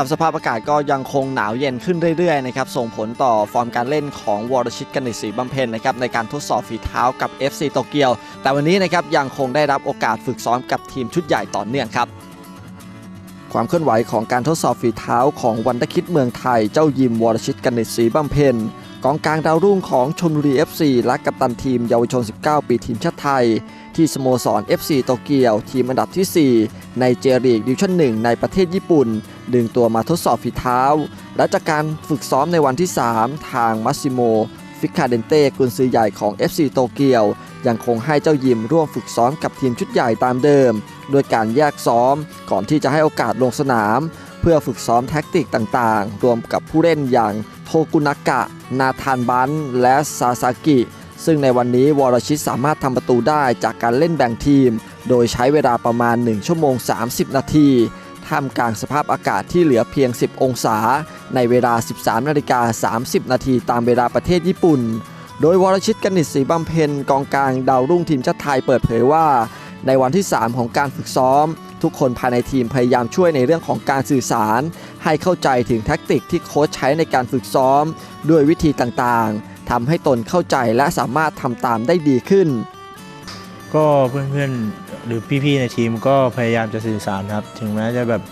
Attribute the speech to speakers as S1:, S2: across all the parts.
S1: ับสภาพอากาศก็ยังคงหนาวเย็นขึ้นเรื่อยๆนะครับส่งผลต่อฟอร์มการเล่นของวรชิตกนิษฐศรีบำเพ็ญนะครับในการทดสอบฝีเท้ากับ FC โตเกียว แต่วันนี้นะครับยังคงได้รับโอกาสฝึกซ้อมกับทีมชุดใหญ่ต่อเนื่องครับความเคลื่อนไหวของการทดสอบฝีเท้าของวันตะคิดเมืองไทย เจ้ายิมวรชิตกนิษฐศรีบำเพ็ญ กองกลางดาวรุ่งของชลบุรี FC และกัปตันทีมเยาวชน 19 ปีทีมชาติไทย ที่สโมสร FC โตเกียว ทีมอันดับที่ 4 ในเจลีกดิวชั่น 1 ในประเทศญี่ปุ่น ดึงตัวมาทดสอบฝีเท้า และจากการฝึกซ้อมในวันที่ 3 ทางมัสซิโม ฟิคาเดนเต้กุนซือใหญ่ของ FC โตเกียว ยังคงให้เจ้ายิมร่วมฝึกซ้อมกับทีมชุดใหญ่ตามเดิม โดยการแยกซ้อมก่อนที่จะให้โอกาสลงสนาม เพื่อฝึกซ้อมแท็กติกต่างๆ รวมกับผู้เล่นอย่าง โทกุนากะ นาธานบันและซาซากิ ซึ่งในวันนี้วรชิตสามารถทำประตูได้จากการเล่นแบ่งทีม โดยใช้เวลาประมาณ 1 ชั่วโมง 30 นาทีท่ามกลางสภาพอากาศที่เหลือเพียง 10 องศา ในเวลา 13นาฬิกา30 นาทีตามเวลาประเทศญี่ปุ่น โดยวรชิตกนิษฐ์ศรีบำเพ็ญกองกลางดาวรุ่งทีมชาติไทยเปิดเผยว่า ในวันที่ 3 ของการฝึกซ้อม ทุกคนภายในทีมพยายามช่วยในเรื่องของการสื่อสาร ให้เข้าใจถึงแท็กติกที่โค้ชใช้ในการฝึกซ้อม ด้วยวิธีต่างๆทำให้ตนเข้าใจและสามารถทำตามได้ดีขึ้น
S2: ก็เพื่อนๆหรือพี่ๆในทีมก็พยายามจะสื่อสารครับ ถึงแม้จะแบบ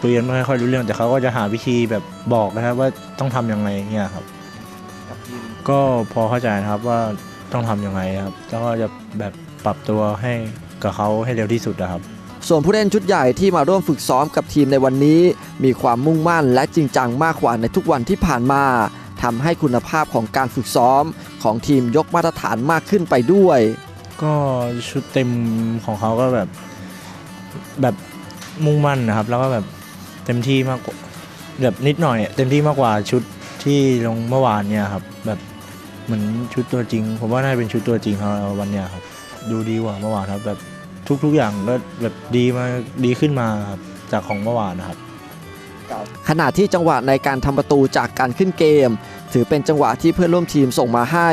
S2: คุยกันไม่ค่อยรู้เรื่องแต่เขาก็จะหาวิธีแบบบอกนะครับว่าต้องทำยังไงเงี้ยครับ ก็พอเข้าใจนะครับว่าต้องทำยังไงครับแล้วก็จะแบบปรับตัวให้กับเขาให้เร็วที่สุดนะครับ
S1: ส่วนผู้เล่นชุดใหญ่ที่มาร่วมฝึกซ้อมกับทีมในวันนี้ มีความมุ่งมั่นและจริงจังมากกว่าในทุกวันที่ผ่านมาทำให้คุณภาพของการฝึกซ้อมของทีมยกมาตรฐานมากขึ้นไปด้วย
S2: ก็ชุดเต็มของเขาก็แบบแบบมุ่งมั่นนะครับ แล้วก็แบบเต็มที่มากแบบนิดหน่อยเต็มที่มากกว่าชุดที่ลงเมื่อวานเนี่ยครับ แบบเหมือนชุดตัวจริง ผมว่าน่าจะเป็นชุดตัวจริงเขาวันเนี้ยครับ ดูดีกว่าเมื่อวานครับแบบ ทุก ๆ อย่างก็แบบดีมาดีขึ้นมาครับจากของเมื่อวานนะครับ
S1: ขณะที่จังหวะในการทำประตูจากการขึ้นเกม ถือเป็นจังหวะที่เพื่อนร่วมทีมส่งมาให้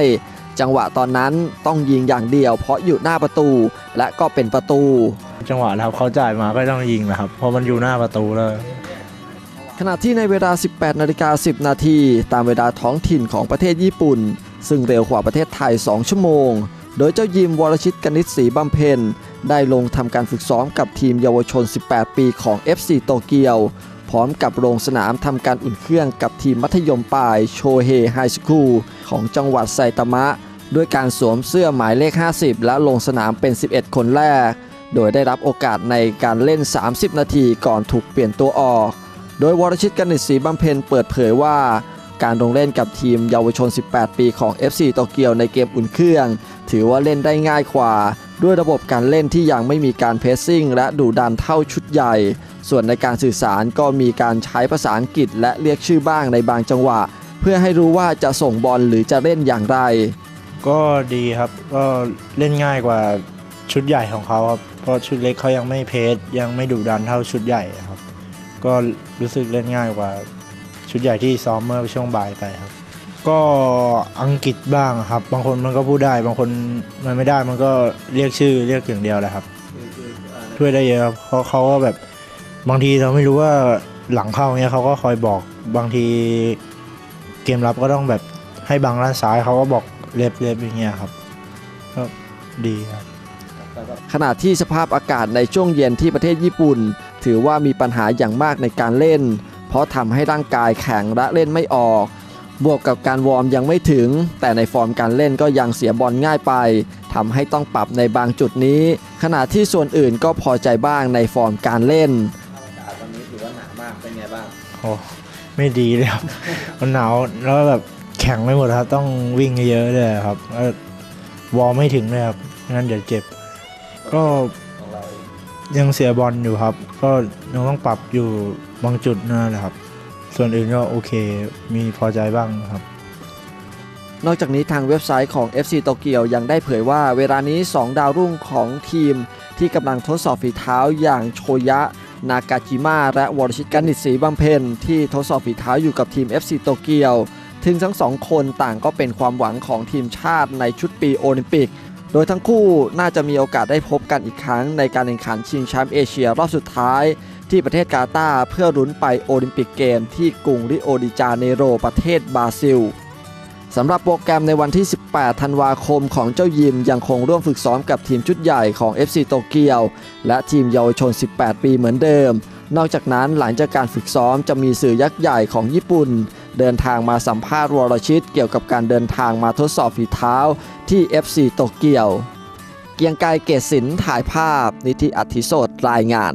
S1: จังหวะตอนนั้นต้องยิงอย่างเดียว เพราะอยู่หน้าประตูและก็เป็นประตู
S2: จังหวะแล้วเขาจ่ายมาก็ต้องยิงนะครับเพราะมันอยู่หน้าประตูเลย
S1: ขณะที่ในเวลา 18 นาฬิกา 10 นาทีตามเวลาท้องถิ่นของประเทศญี่ปุ่น ซึ่งเร็วกว่าประเทศไทย 2 ชั่วโมง โดยเจ้ายิมวรชิตกนิษฐ์ศรีบำเพ็ญได้ลงทำการฝึกซ้อมกับทีมเยาวชน 18 ปีของ FC โตเกียว พร้อมกับลงสนามทำการอุ่นเครื่องกับทีมมัธยมปลายโชเฮไฮสคูลของจังหวัดไซตามะ ด้วยการสวมเสื้อหมายเลข 50 และลงสนามเป็น 11 คนแรก โดยได้รับโอกาสในการเล่น 30 นาทีก่อนถูกเปลี่ยนตัวออก โดยวรชิตกนิษฐ์ศรีบำเพ็ญเปิดเผยว่า การลงเล่นกับทีมเยาวชน 18 ปีของ FC โตเกียวในเกมอุ่นเครื่อง ถือว่าเล่นได้ง่ายกว่า ด้วยระบบการเล่นที่ยังไม่มีการเพสซิ่งและดุดันเท่าชุดใหญ่ ส่วนในการสื่อสารก็มีการใช้ภาษาอังกฤษและเรียกชื่อบ้างในบางจังหวะ เพื่อให้รู้ว่าจะส่งบอลหรือจะเล่นอย่างไร
S2: ก็ดีครับก็เล่นง่ายกว่าชุดใหญ่ของเขาครับเพราะชุดเล็กเขายังไม่เพสยังไม่ดุดันเท่าชุดใหญ่ครับ ก็รู้สึกเล่นง่ายกว่า ชุดใหญ่ที่ซ้อมเมื่อช่วงบ่ายไปครับ ก็อังกฤษบ้างครับ บางคนมันก็พูดได้ บางคนมันไม่ได้มันก็เรียกชื่อเรียกอย่างเดียวแหละครับ ช่วยได้เยอะครับเพราะเขาก็แบบบางทีเราไม่รู้ว่าหลังเข้าเงี้ยเขาก็คอยบอกบางทีเกมรับก็ต้องแบบให้บังด้านซ้ายเขาก็บอกเล็บเล็บอย่างเงี้ยครับก็ดีครับ
S1: ขณะที่สภาพอากาศในช่วงเย็นที่ประเทศญี่ปุ่น ถือว่ามีปัญหาอย่างมากในการเล่น เพราะทำให้ร่างกายแข็งและเล่นไม่ออก บวกกับการวอร์มยังไม่ถึง แต่ในฟอร์มการเล่นก็ยังเสียบอลง่ายไปทำให้ต้องปรับในบางจุดนี้ ขณะที่ส่วนอื่นก็พอใจบ้างในฟอร์มการเล่นตอนนี้ถือว่าหนามากเป็นไงบ้าง
S2: โอ้ไม่ดีเลยครับมันหนาวแล้วแบบแข็งไม่หมดครับ ต้องวิ่งเยอะเลยครับแล้ววอร์มไม่ถึงเลยครับงั้นเดี๋ยวเจ็บ ก็ ยังเสียบอลอยู่ครับ ก็ยังต้องปรับอยู่บางจุดนั่นแหละครับ ส่วนอื่นก็โอเค มีพอใจบ้างครับ
S1: นอกจากนี้ทางเว็บไซต์ของ FC โตเกียวยังได้เผยว่าเวลานี้ 2 ดาวรุ่งของทีม ที่กำลังทดสอบฝีเท้าอย่างโชยะ นากาจิมะและวรชิตกนิษฐ์ศรีบำเพ็ญที่ทดสอบฝีเท้าอยู่กับทีม FC โตเกียวถึงทั้งสองคนต่างก็เป็นความหวังของทีมชาติในชุดปีโอลิมปิก โดยทั้งคู่น่าจะมีโอกาสได้พบกันอีกครั้งในการแข่งขันชิงแชมป์เอเชียรอบสุดท้าย ที่ประเทศกาตาร์เพื่อลุ้นไปโอลิมปิกเกมที่กรุงริโอดิจาเนโรประเทศบราซิลสำหรับโปรแกรมในวันที่ 18 ธันวาคมของเจ้ายิมยังคงร่วมฝึกซ้อมกับทีมชุดใหญ่ของ FC โตเกียว และทีมเยาวชน 18 ปีเหมือนเดิม นอกจากนั้นหลังจากการฝึกซ้อมจะมีสื่อยักษ์ใหญ่ของญี่ปุ่น เดินทางมาสัมภาษณ์วรชิตเกี่ยวกับการเดินทางมาทดสอบฝีเท้าที่ FC โตเกียว เกียงกายเกศสินถ่ายภาพ นิติอัธิโสดรายงาน